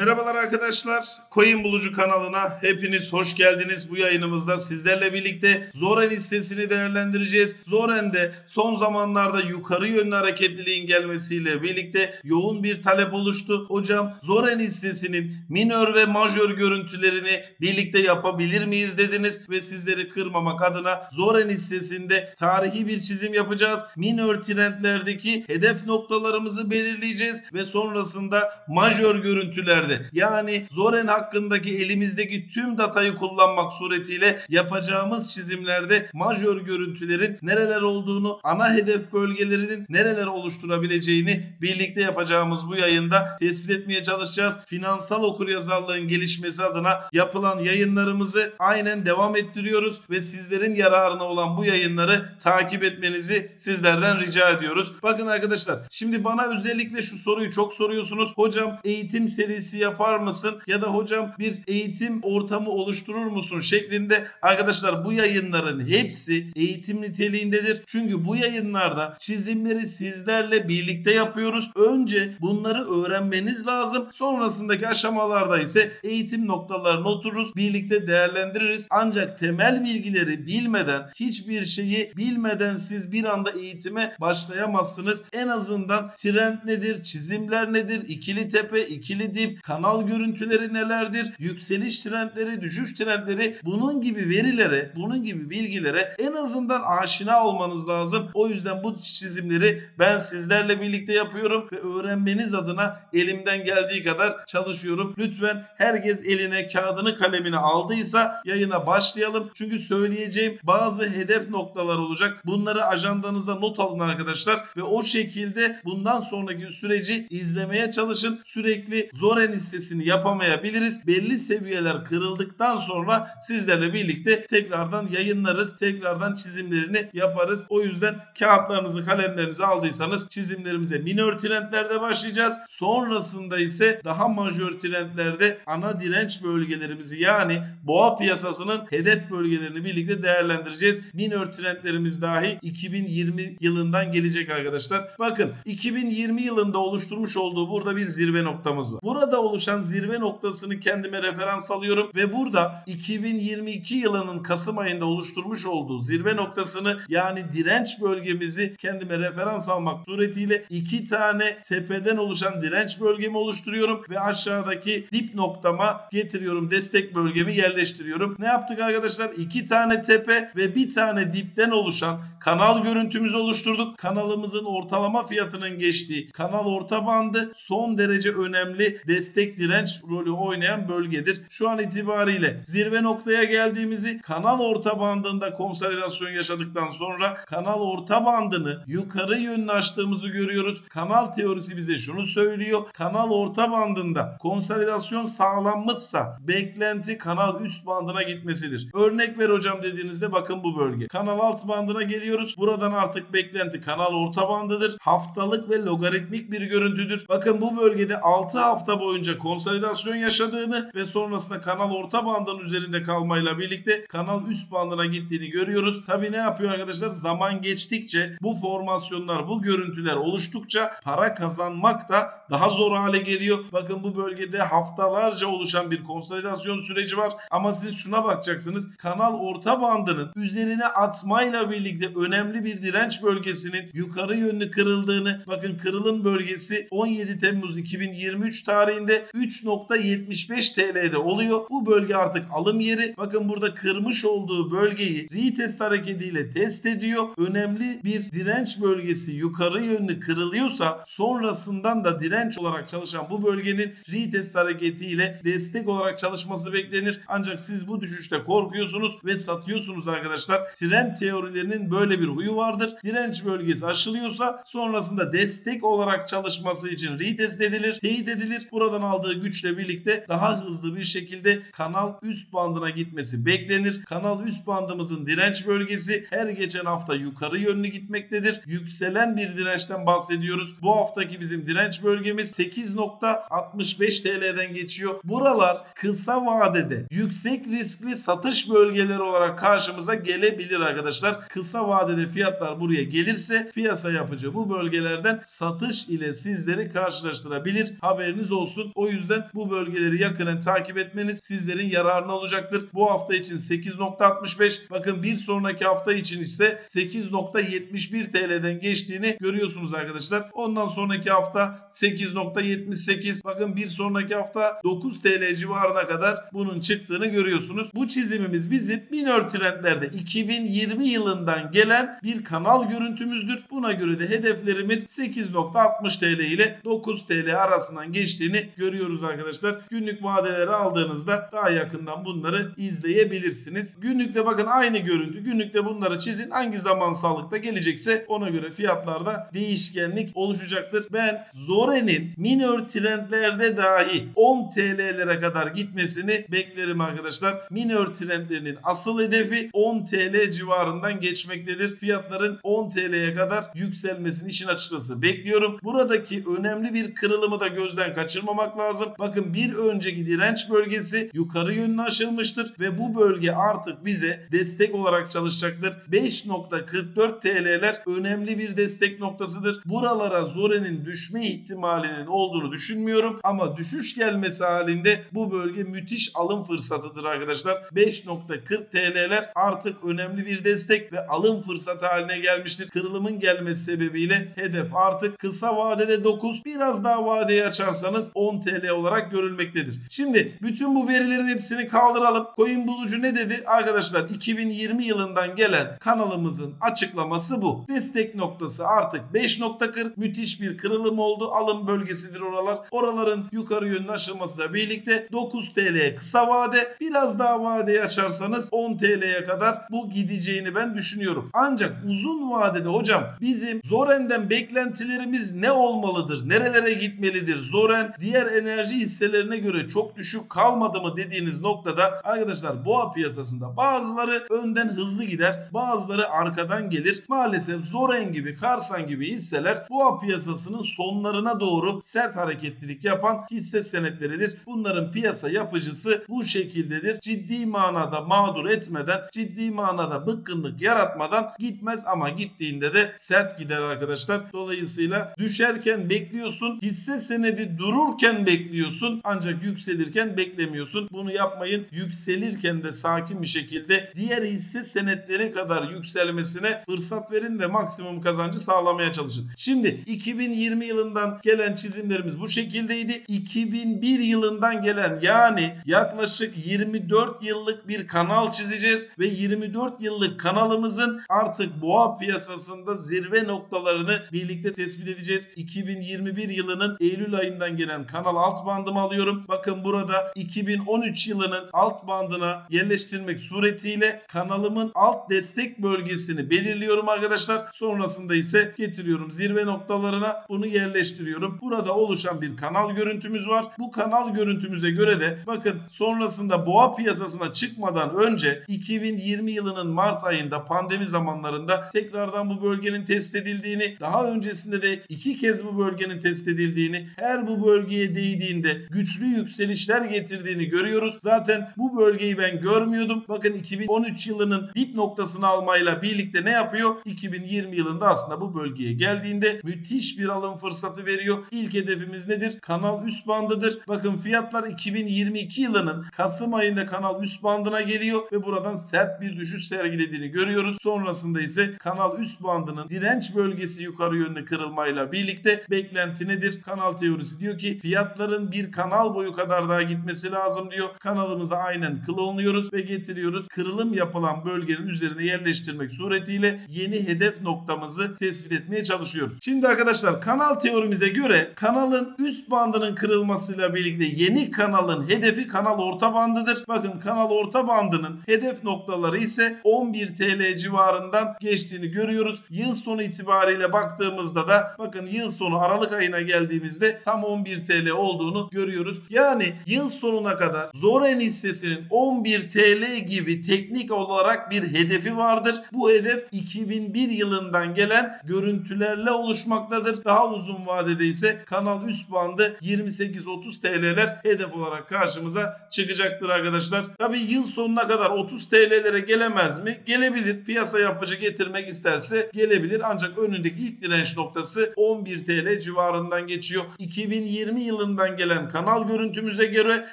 Merhabalar arkadaşlar. Coin Bulucu kanalına hepiniz hoş geldiniz. Bu yayınımızda sizlerle birlikte Zoren hissesini değerlendireceğiz. Zoren'de son zamanlarda yukarı yönlü hareketliliğin gelmesiyle birlikte yoğun bir talep oluştu. Hocam Zoren hissesinin minör ve majör görüntülerini birlikte yapabilir miyiz dediniz ve sizleri kırmamak adına Zoren hissesinde tarihi bir çizim yapacağız. Minör trendlerdeki hedef noktalarımızı belirleyeceğiz ve sonrasında majör görüntülerde yani Zoren hakkındaki elimizdeki tüm datayı kullanmak suretiyle yapacağımız çizimlerde majör görüntülerin nereler olduğunu, ana hedef bölgelerinin nereler oluşturabileceğini birlikte yapacağımız bu yayında tespit etmeye çalışacağız. Finansal okuryazarlığın gelişmesi adına yapılan yayınlarımızı aynen devam ettiriyoruz ve sizlerin yararına olan bu yayınları takip etmenizi sizlerden rica ediyoruz. Bakın arkadaşlar şimdi bana özellikle şu soruyu çok soruyorsunuz. Hocam eğitim serisi yapar mısın? Ya da hocam bir eğitim ortamı oluşturur musun? şeklinde arkadaşlar bu yayınların hepsi eğitim niteliğindedir. Çünkü bu yayınlarda çizimleri sizlerle birlikte yapıyoruz. Önce bunları öğrenmeniz lazım. Sonrasındaki aşamalarda ise eğitim noktalarına otururuz. Birlikte değerlendiririz. Ancak temel bilgileri bilmeden hiçbir şeyi bilmeden siz bir anda eğitime başlayamazsınız. En azından trend nedir? Çizimler nedir? İkili tepe, ikili dip, kanal görüntüleri nelerdir? Yükseliş trendleri, düşüş trendleri bunun gibi verilere, bunun gibi bilgilere en azından aşina olmanız lazım. O yüzden bu çizimleri ben sizlerle birlikte yapıyorum ve öğrenmeniz adına elimden geldiği kadar çalışıyorum. Lütfen herkes eline kağıdını kalemini aldıysa yayına başlayalım. Çünkü söyleyeceğim bazı hedef noktalar olacak. Bunları ajandanıza not alın arkadaşlar ve o şekilde bundan sonraki süreci izlemeye çalışın. Sürekli Zoren hissesini yapamayabiliriz. Belli seviyeler kırıldıktan sonra sizlerle birlikte tekrardan yayınlarız. Tekrardan çizimlerini yaparız. O yüzden kağıtlarınızı kalemlerinizi aldıysanız çizimlerimize minör trendlerde başlayacağız. Sonrasında ise daha majör trendlerde ana direnç bölgelerimizi yani boğa piyasasının hedef bölgelerini birlikte değerlendireceğiz. Minör trendlerimiz dahi 2020 yılından gelecek arkadaşlar. Bakın 2020 yılında oluşturmuş olduğu burada bir zirve noktamız var. Burada oluşan zirve noktasını kendime referans alıyorum ve burada 2022 yılının Kasım ayında oluşturmuş olduğu zirve noktasını yani direnç bölgemizi kendime referans almak suretiyle iki tane tepeden oluşan direnç bölgemi oluşturuyorum ve aşağıdaki dip noktama getiriyorum. Destek bölgemi yerleştiriyorum. Ne yaptık arkadaşlar? İki tane tepe ve bir tane dipten oluşan kanal görüntümüzü oluşturduk. Kanalımızın ortalama fiyatının geçtiği kanal orta bandı son derece önemli destek direnç rolü oynayan bölgedir. Şu an itibariyle zirve noktaya geldiğimizi kanal orta bandında konsolidasyon yaşadıktan sonra kanal orta bandını yukarı yönlü açtığımızı görüyoruz. Kanal teorisi bize şunu söylüyor. Kanal orta bandında konsolidasyon sağlanmışsa beklenti kanal üst bandına gitmesidir. Örnek ver hocam dediğinizde bakın bu bölge. Kanal alt bandına geliyoruz. Buradan artık beklenti kanal orta bandıdır. Haftalık ve logaritmik bir görüntüdür. Bakın bu bölgede 6 hafta boyunca konsolidasyon yaşadığını ve sonrasında kanal orta bandının üzerinde kalmayla birlikte kanal üst bandına gittiğini görüyoruz. Tabi ne yapıyor arkadaşlar? Zaman geçtikçe bu formasyonlar, bu görüntüler oluştukça para kazanmak da daha zor hale geliyor. Bakın bu bölgede haftalarca oluşan bir konsolidasyon süreci var. Ama siz şuna bakacaksınız. Kanal orta bandının üzerine atmayla birlikte önemli bir direnç bölgesinin yukarı yönlü kırıldığını bakın kırılım bölgesi 17 Temmuz 2023 tarihinde 3.75 TL'de oluyor. Bu bölge artık alım yeri. Bakın burada kırmış olduğu bölgeyi retest hareketiyle test ediyor. Önemli bir direnç bölgesi yukarı yönlü kırılıyorsa sonrasından da direnç olarak çalışan bu bölgenin retest hareketiyle destek olarak çalışması beklenir. Ancak siz bu düşüşte korkuyorsunuz ve satıyorsunuz arkadaşlar. Trend teorilerinin böyle bir huyu vardır. Direnç bölgesi aşılıyorsa sonrasında destek olarak çalışması için retest edilir, teyit edilir. Buradan aldığı güçle birlikte daha hızlı bir şekilde kanal üst bandına gitmesi beklenir. Kanal üst bandımızın direnç bölgesi her geçen hafta yukarı yönlü gitmektedir. Yükselen bir dirençten bahsediyoruz. Bu haftaki bizim direnç bölgemiz 8.65 TL'den geçiyor. Buralar kısa vadede yüksek riskli satış bölgeleri olarak karşımıza gelebilir arkadaşlar. Kısa vadede fiyatlar buraya gelirse piyasa yapıcı bu bölgelerden satış ile sizleri karşılaştırabilir. Haberiniz olsun. O yüzden bu bölgeleri yakinen takip etmeniz sizlerin yararına olacaktır. Bu hafta için 8.65 bakın bir sonraki hafta için ise 8.71 TL'den geçtiğini görüyorsunuz arkadaşlar. Ondan sonraki hafta 8.78 bakın bir sonraki hafta 9 TL civarına kadar bunun çıktığını görüyorsunuz. Bu çizimimiz bizim minor trendlerde 2020 yılından gelen bir kanal görüntümüzdür. Buna göre de hedeflerimiz 8.60 TL ile 9 TL arasından geçtiğini görüyoruz arkadaşlar. Günlük vadeleri aldığınızda daha yakından bunları izleyebilirsiniz. Günlükte bakın aynı görüntü. Günlükte bunları çizin. Hangi zaman sağlıkta gelecekse ona göre fiyatlarda değişkenlik oluşacaktır. Ben Zore'nin minor trendlerde dahi 10 TL'lere kadar gitmesini beklerim arkadaşlar. Minor trendlerinin asıl hedefi 10 TL civarından geçmektedir. Fiyatların 10 TL'ye kadar yükselmesini işin açıkçası bekliyorum. Buradaki önemli bir kırılımı da gözden kaçırmamak lazım. Bakın bir önceki direnç bölgesi yukarı yönlü aşılmıştır ve bu bölge artık bize destek olarak çalışacaktır. 5.44 TL'ler önemli bir destek noktasıdır. Buralara Zore'nin düşme ihtimalinin olduğunu düşünmüyorum ama düşüş gelmesi halinde bu bölge müthiş alım fırsatıdır arkadaşlar. 5.40 TL'ler artık önemli bir destek ve alım fırsatı haline gelmiştir. Kırılımın gelmesi sebebiyle hedef artık kısa vadede 9 biraz daha vadeyi açarsanız 10 TL olarak görülmektedir. Şimdi bütün bu verilerin hepsini kaldıralım. Coin bulucu ne dedi? Arkadaşlar 2020 yılından gelen kanalımızın açıklaması bu. Destek noktası artık 5.40 müthiş bir kırılım oldu. Alım bölgesidir oralar. Oraların yukarı yönlü aşılmasıyla birlikte 9 TL kısa vade biraz daha vadeyi açarsanız 10 TL'ye kadar bu gideceğini ben düşünüyorum. Ancak uzun vadede hocam bizim Zoren'den beklentilerimiz ne olmalıdır? Nerelere gitmelidir? Zoren diğer enerji hisselerine göre çok düşük kalmadı mı dediğiniz noktada arkadaşlar boğa piyasasında bazıları önden hızlı gider, bazıları arkadan gelir. Maalesef Zoren gibi, Karsan gibi hisseler boğa piyasasının sonlarına doğru sert hareketlilik yapan hisse senetleridir. Bunların piyasa yapıcısı bu şekildedir. Ciddi manada mağdur etmeden, ciddi manada bıkkınlık yaratmadan gitmez ama gittiğinde de sert gider arkadaşlar. Dolayısıyla düşerken bekliyorsun, hisse senedi dururken bekliyorsun ancak yükselirken beklemiyorsun. Bunu yapmayın. Yükselirken de sakin bir şekilde diğer hisse senetleri kadar yükselmesine fırsat verin ve maksimum kazancı sağlamaya çalışın. Şimdi 2020 yılından gelen çizimlerimiz bu şekildeydi. 2001 yılından gelen yani yaklaşık 24 yıllık bir kanal çizeceğiz ve 24 yıllık kanalımızın artık boğa piyasasında zirve noktalarını birlikte tespit edeceğiz. 2021 yılının Eylül ayından gelen kanal alt bandımı alıyorum. Bakın burada 2013 yılının alt bandına yerleştirmek suretiyle kanalımın alt destek bölgesini belirliyorum arkadaşlar. Sonrasında ise getiriyorum zirve noktalarına bunu yerleştiriyorum. Burada oluşan bir kanal görüntümüz var. Bu kanal görüntümüze göre de bakın sonrasında boğa piyasasına çıkmadan önce 2020 yılının Mart ayında pandemi zamanlarında tekrardan bu bölgenin test edildiğini, daha öncesinde de iki kez bu bölgenin test edildiğini, her bu bölgeye değdiğinde güçlü yükselişler getirdiğini görüyoruz. Zaten bu bölgeyi ben görmüyordum. Bakın 2013 yılının dip noktasını almayla birlikte ne yapıyor? 2020 yılında aslında bu bölgeye geldiğinde müthiş bir alım fırsatı veriyor. İlk hedefimiz nedir? Kanal üst bandıdır. Bakın fiyatlar 2022 yılının Kasım ayında kanal üst bandına geliyor ve buradan sert bir düşüş sergilediğini görüyoruz. Sonrasında ise kanal üst bandının direnç bölgesi yukarı yönlü kırılmayla birlikte beklenti nedir? Kanal teorisi diyor ki fiyatların bir kanal boyu kadar daha gitmesi lazım diyor. Kanalımıza aynen klonluyoruz ve getiriyoruz. Kırılım yapılan bölgenin üzerine yerleştirmek suretiyle yeni hedef noktamızı tespit etmeye çalışıyoruz. Şimdi arkadaşlar kanal teorimize göre kanalın üst bandının kırılmasıyla birlikte yeni kanalın hedefi kanal orta bandıdır. Bakın kanal orta bandının hedef noktaları ise 11 TL civarından geçtiğini görüyoruz. Yıl sonu itibariyle baktığımızda da bakın yıl sonu Aralık ayına geldiğimizde tam 11 TL olduğunu görüyoruz. Yani yıl sonuna kadar Zoren hissesinin 11 TL gibi teknik olarak bir hedefi vardır. Bu hedef 2001 yılından gelen görüntülerle oluşmaktadır. Daha uzun vadede ise kanal üst bandı 28-30 TL'ler hedef olarak karşımıza çıkacaktır arkadaşlar. Tabi yıl sonuna kadar 30 TL'lere gelemez mi? Gelebilir. Piyasa yapıcı getirmek isterse gelebilir. Ancak önündeki ilk direnç noktası 11 TL civarından geçiyor. 2020 yılından gelen kanal görüntümüze göre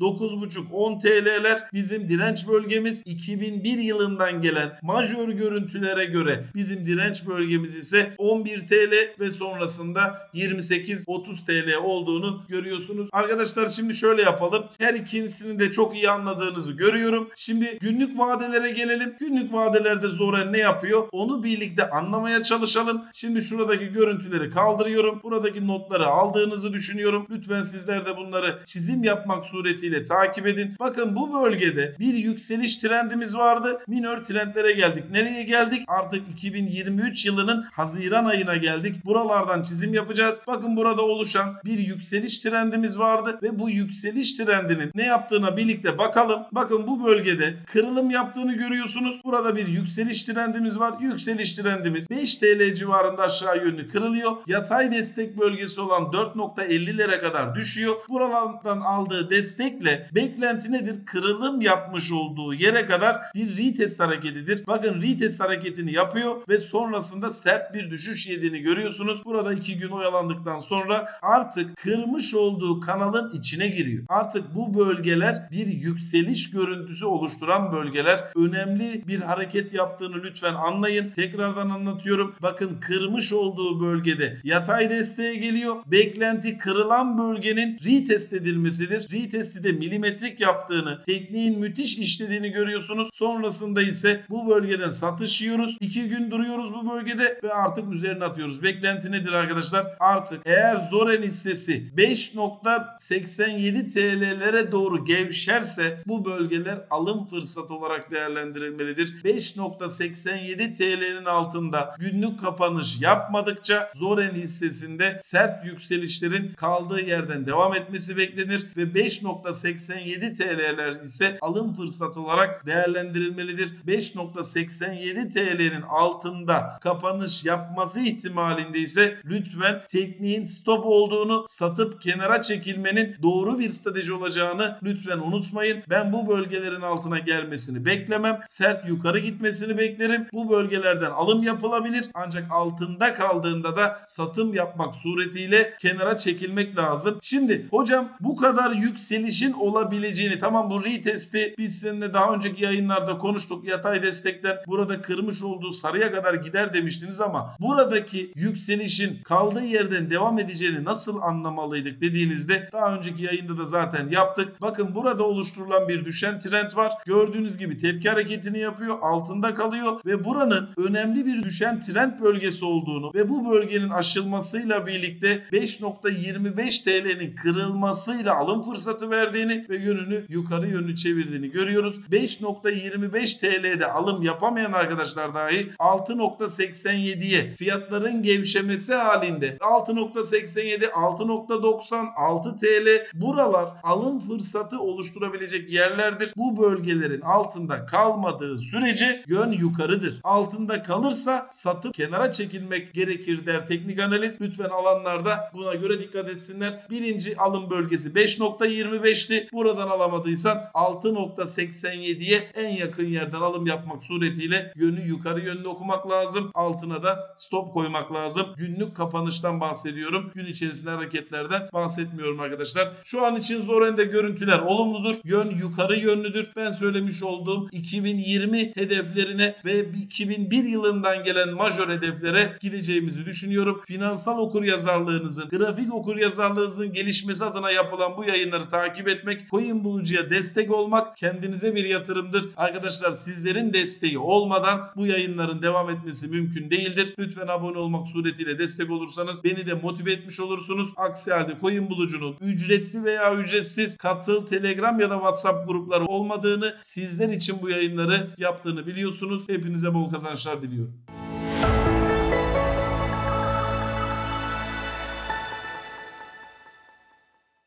9.5-10 TL'ler bizim direnç bölgemiz. 2001 yılından gelen majör görüntülere göre bizim direnç bölgemiz ise 11 TL ve sonrasında 28-30 TL olduğunu görüyorsunuz. Arkadaşlar şimdi şöyle yapalım. Her ikisini de çok iyi anladığınızı görüyorum. Şimdi günlük vadelere gelelim. Günlük vadelerde Zoren ne yapıyor? Onu birlikte anlamaya çalışalım. Şimdi şuradaki görüntüleri kaldırıyorum. Buradaki notları aldığınızı düşünüyorum. Lütfen sizler de bunları çizim yapmak suretiyle takip edin. Bakın bu bölgede bir yükseliş trendimiz vardı. Minör trendlere geldik. Nereye geldik? Artık 2023 yılının Haziran ayına geldik. Buralardan çizim yapacağız. Bakın burada oluşan bir yükseliş trendimiz vardı ve bu yükseliş trendinin ne yaptığına birlikte bakalım. Bakın bu bölgede kırılım yaptığını görüyorsunuz. Burada bir yükseliş trendimiz var. Yükseliş trendimiz 5 TL civarında aşağı yönlü kırılıyor. Yatay destek bölgesi olan 4.50'lere kadar düşüyor. Buralardan aldığı destekle beklenti nedir? Kırılım yapmış olduğu yere kadar bir retest hareketidir. Bakın retest hareketini yapıyor ve sonrasında sert bir düşüş yediğini görüyorsunuz. Burada 2 gün oyalandıktan sonra artık kırmış olduğu kanalın içine giriyor. Artık bu bölgeler bir yükseliş görüntüsü oluşturan bölgeler. Önemli bir hareket yaptığını lütfen anlayın. Tekrardan anlatıyorum. Bakın kırmış olduğu bölgede yatay desteğe geliyor. Beklenti kırılan bölgenin retest edilmesidir. Retesti de milimetrik yaptığını, tekniğin müthiş işlediğini görüyorsunuz. Sonrasında ise bu bölgeden satış yiyoruz. 2 gün duruyoruz bu bölgede ve artık üzerine atıyoruz. Beklenti nedir arkadaşlar? Artık eğer Zoren hissesi 5.87 TL'lere doğru gevşerse bu bölgeler alım fırsatı olarak değerlendirilmelidir. 5.87 TL'nin altında günlük kapanış yapmadıkça Zoren hissesinde sert yükselişlerin kaldığı yerden devam etmesi beklenir ve 5.87 TL'ler ise alım fırsatı olarak değerlendirilmelidir. 5.87 TL'nin altında kapanış yapması ihtimalinde ise lütfen tekniğin stop olduğunu satıp kenara çekilmenin doğru bir strateji olacağını lütfen unutmayın. Ben bu bölgelerin altına gelmesini beklemem. Sert yukarı gitmesini beklerim. Bu bölgelerden alım yapılabilir. Ancak altında kaldığında da satım yapmak suretiyle kenara çekilmek lazım. Şimdi hocam bu kadar yükselişin olabileceğini tamam bu retesti biz seninle daha önceki yayınlarda konuştuk. Yatay destekler burada kırmış olduğu sarıya kadar gider demiştiniz ama buradaki yükselişin kaldığı yerden devam edeceğini nasıl anlamalıydık dediğinizde daha önceki yayında da zaten yaptık. Bakın burada oluşturulan bir düşen trend var. Gördüğünüz gibi tepki hareketini yapıyor. Altında kalıyor ve buranın önemli bir düşen trend bölgesi olduğunu ve bu bölgenin aşılmasıyla birlikte 5.25 TL'nin kırılmasıyla alım fırsatı verdiğini ve yönünü yukarı yönlü çevirdiğini görüyoruz. 5.25 TL'de alım yapamayan arkadaşlar dahi 6.87'ye fiyatların gevşemesi halinde 6.87, 6.90, 6 TL buralar alım fırsatı oluşturabilecek yerlerdir. Bu bölgelerin altında kalmadığı sürece yön yukarıdır. Altında kalırsa satıp kenara çekilmek gerekir der teknik analiz. Lütfen alanlarda buna göre dikkat etsinler. Birinci alım bölgesi 5.25'ti. Buradan alamadıysan 6.87'ye en yakın yerden alım yapmak suretiyle yönü yukarı yönlü okumak lazım. Altına da stop koymak lazım. Günlük kapanıştan bahsediyorum. Gün içerisinde hareketlerden bahsetmiyorum arkadaşlar. Şu an için Zoren'de görüntüler olumludur. Yön yukarı yönlüdür. Ben söylemiş olduğum 2020 hedeflerine ve 2001 yılından gelen majör hedeflere gideceğimizi düşünüyorum. Finansal okur yazarlığınızın, grafik okur yazarlığınızın gelişmesi adına yapılan bu yayınları takip etmek, coin bulucuya destek olmak kendinize bir yatırımdır. Arkadaşlar sizlerin desteği olmadan bu yayınların devam etmesi mümkün değildir. Lütfen abone olmak suretiyle destek olursanız beni de motive etmiş olursunuz. Aksi halde coin bulucunun ücretli veya ücretsiz katıl, telegram ya da whatsapp grupları olmadığını sizler için bu yayınları yaptığını biliyorsunuz. Hepinize bol kazançlar diliyorum.